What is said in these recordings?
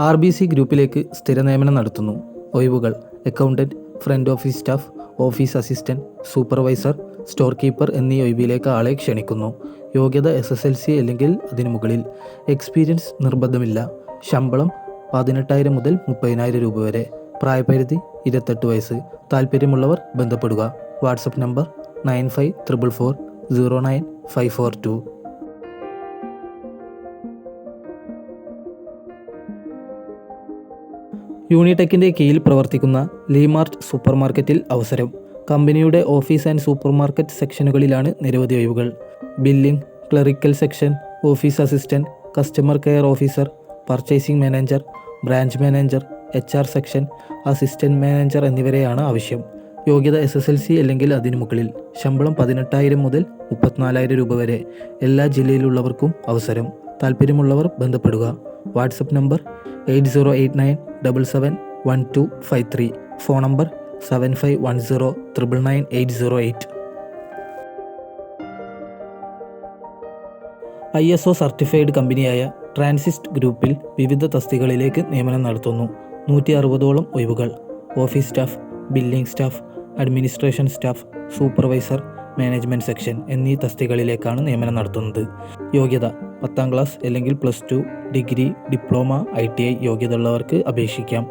R B C ഗ്രൂപ്പിലേക്ക് സ്ഥിരനിയമനം നടത്തുന്നു. ഒഴിവുകൾ. Accountant front office staff office assistant supervisor store keeper എന്നീ ഒഴിവിലേക്ക് ആളെ ക്ഷണിക്കുന്നു. യോഗ്യത എസ് എസ് എൽ സി അല്ലെങ്കിൽ അതിനു മുകളിൽ. എക്സ്പീരിയൻസ് നിർബന്ധമില്ല. ശമ്പളം പതിനെട്ടായിരം മുതൽ മുപ്പതിനായിരം രൂപ വരെ. പ്രായപരിധി ഇരുപത്തെട്ട് വയസ്സ്. താല്പര്യമുള്ളവർ ബന്ധപ്പെടുക. WhatsApp number nine five triple four zero nine five four two. യൂണിടെക്കിന്റെ കീഴിൽ പ്രവർത്തിക്കുന്ന ലീമാർട്ട് സൂപ്പർ മാർക്കറ്റിൽ അവസരം. കമ്പനിയുടെ ഓഫീസ് ആൻഡ് സൂപ്പർ മാർക്കറ്റ് സെക്ഷനുകളിലാണ് നിരവധി ഒഴിവുകൾ. Billing clerical section office assistant customer care officer purchasing manager branch manager H R section assistant manager എന്നിവരെയാണ് ആവശ്യം. യോഗ്യത എസ് എസ് എൽ സി അല്ലെങ്കിൽ അതിനു മുകളിൽ. ശമ്പളം പതിനെട്ടായിരം മുതൽ മുപ്പത്തിനാലായിരം രൂപ വരെ. എല്ലാ ജില്ലയിലുള്ളവർക്കും അവസരം. താല്പര്യമുള്ളവർ ബന്ധപ്പെടുക. WhatsApp number eight zero eight nine double seven one two five three. Phone number seven five one zero triple nine eight zero eight. I S O certified കമ്പനിയായ ട്രാൻസിസ്റ്റ് ഗ്രൂപ്പിൽ വിവിധ തസ്തികളിലേക്ക് നിയമനം നടത്തുന്നു. നൂറ്റി അറുപതോളം ഒഴിവുകൾ. Office staff billing staff administration staff supervisor management section എന്നീ തസ്തികളിലേക്കാണ് നിയമനം നടത്തുന്നത്. യോഗ്യത പത്താം ക്ലാസ് അല്ലെങ്കിൽ plus two. Degree diploma I T I യോഗ്യതയുള്ളവർക്ക് അപേക്ഷിക്കാം.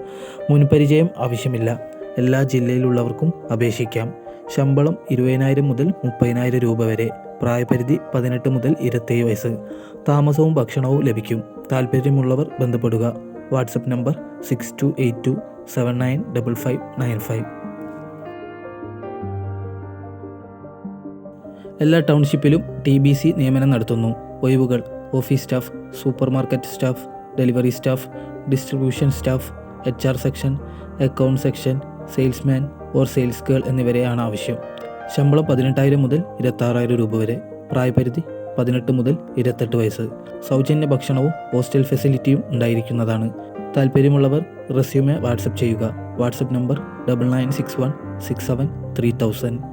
മുൻപരിചയം ആവശ്യമില്ല. എല്ലാ ജില്ലയിലുള്ളവർക്കും അപേക്ഷിക്കാം. ശമ്പളം ഇരുപതിനായിരം മുതൽ മുപ്പതിനായിരം രൂപ വരെ. പ്രായപരിധി പതിനെട്ട് മുതൽ ഇരുപത്തേഴ് വയസ്സ്. താമസവും ഭക്ഷണവും ലഭിക്കും. താല്പര്യമുള്ളവർ ബന്ധപ്പെടുക. WhatsApp number six two eight two seven nine double five nine five. എല്ലാ ടൗൺഷിപ്പിലും ടി ബി സി നിയമനം നടത്തുന്നു. ഒഴിവുകൾ office staff super market staff delivery staff distribution staff H R section account section salesman or sales girl എന്നിവരെയാണ് ആവശ്യം. ശമ്പളം പതിനെട്ടായിരം മുതൽ ഇരുപത്താറായിരം രൂപ വരെ. പ്രായപരിധി പതിനെട്ട് മുതൽ ഇരുപത്തെട്ട് വയസ്സ്. സൗജന്യ ഭക്ഷണവും ഹോസ്റ്റൽ ഫെസിലിറ്റിയും ഉണ്ടായിരിക്കുന്നതാണ്. താല്പര്യമുള്ളവർ റെസ്യൂമെ വാട്സപ്പ് ചെയ്യുക. WhatsApp number double nine six one six seven three thousand.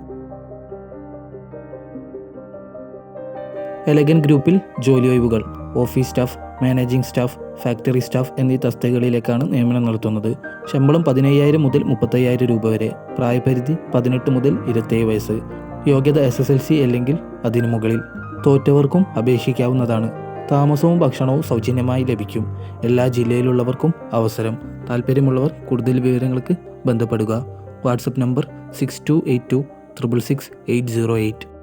Elegant ഗ്രൂപ്പിൽ ജോലി ഒഴിവുകൾ office staff managing staff factory staff എന്നീ തസ്തികകളിലേക്കാണ് നിയമനം നടത്തുന്നത്. ശമ്പളം പതിനയ്യായിരം മുതൽ മുപ്പത്തയ്യായിരം രൂപ വരെ പ്രായപരിധി പതിനെട്ട് മുതൽ ഇരുപത്തേഴ് വയസ്സ് യോഗ്യത എസ് എസ് എൽ സി അല്ലെങ്കിൽ അതിനു മുകളിൽ. തോറ്റവർക്കും അപേക്ഷിക്കാവുന്നതാണ്. താമസവും ഭക്ഷണവും സൗജന്യമായി ലഭിക്കും. എല്ലാ ജില്ലയിലുള്ളവർക്കും അവസരം. താല്പര്യമുള്ളവർ കൂടുതൽ വിവരങ്ങൾക്ക് ബന്ധപ്പെടുക. WhatsApp number six two eight two triple six eight zero eight